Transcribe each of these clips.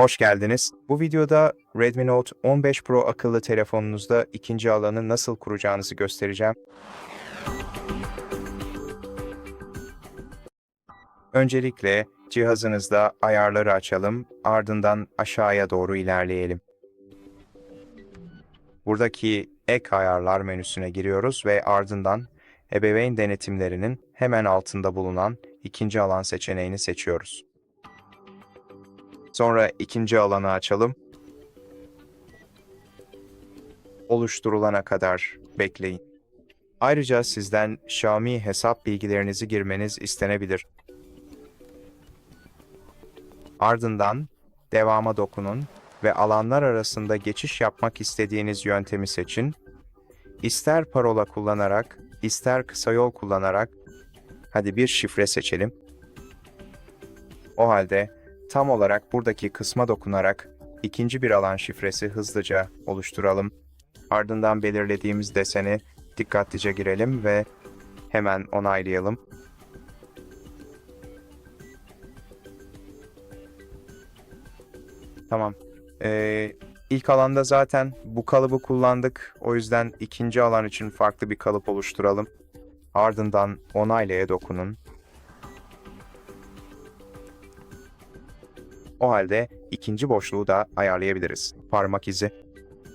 Hoş geldiniz. Bu videoda Redmi Note 15 Pro akıllı telefonunuzda ikinci alanı nasıl kuracağınızı göstereceğim. Öncelikle cihazınızda ayarları açalım, ardından aşağıya doğru ilerleyelim. Buradaki ek ayarlar menüsüne giriyoruz ve ardından ebeveyn denetimlerinin hemen altında bulunan ikinci alan seçeneğini seçiyoruz. Sonra ikinci alanı açalım. Oluşturulana kadar bekleyin. Ayrıca sizden Xiaomi hesap bilgilerinizi girmeniz istenebilir. Ardından devama dokunun ve alanlar arasında geçiş yapmak istediğiniz yöntemi seçin. İster parola kullanarak, ister kısa yol kullanarak hadi bir şifre seçelim. O halde tam olarak buradaki kısma dokunarak ikinci bir alan şifresi hızlıca oluşturalım. Ardından belirlediğimiz deseni dikkatlice girelim ve hemen onaylayalım. Tamam. Ee, ilk alanda zaten bu kalıbı kullandık. O yüzden ikinci alan için farklı bir kalıp oluşturalım. Ardından onaylaya dokunun. O halde ikinci boşluğu da ayarlayabiliriz. Parmak izi.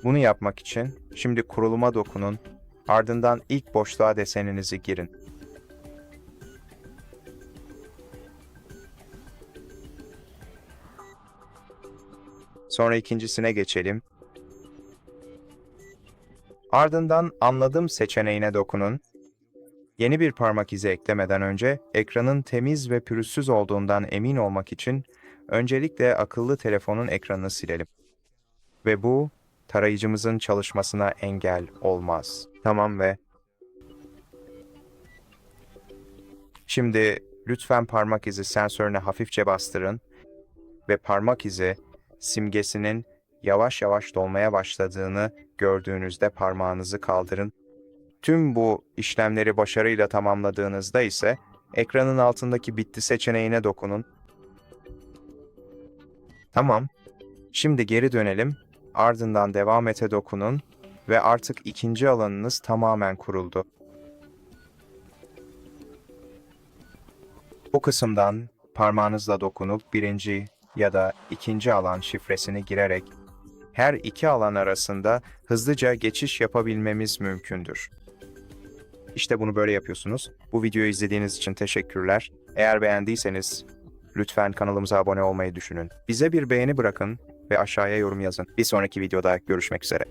Bunu yapmak için şimdi kuruluma dokunun. Ardından ilk boşluğa deseninizi girin. Sonra ikincisine geçelim. Ardından anladım seçeneğine dokunun. Yeni bir parmak izi eklemeden önce ekranın temiz ve pürüzsüz olduğundan emin olmak için öncelikle akıllı telefonun ekranını silelim. Ve bu tarayıcımızın çalışmasına engel olmaz. Tamam ve Şimdi lütfen parmak izi sensörüne hafifçe bastırın ve parmak izi simgesinin yavaş yavaş dolmaya başladığını gördüğünüzde parmağınızı kaldırın. Tüm bu işlemleri başarıyla tamamladığınızda ise ekranın altındaki bitti seçeneğine dokunun. Tamam. Şimdi geri dönelim. Ardından devam ete dokunun ve artık ikinci alanınız tamamen kuruldu. Bu kısımdan parmağınızla dokunup birinci ya da ikinci alan şifresini girerek her iki alan arasında hızlıca geçiş yapabilmemiz mümkündür. İşte bunu böyle yapıyorsunuz. Bu videoyu izlediğiniz için teşekkürler. Eğer beğendiyseniz lütfen kanalımıza abone olmayı düşünün. Bize bir beğeni bırakın ve aşağıya yorum yazın. Bir sonraki videoda görüşmek üzere.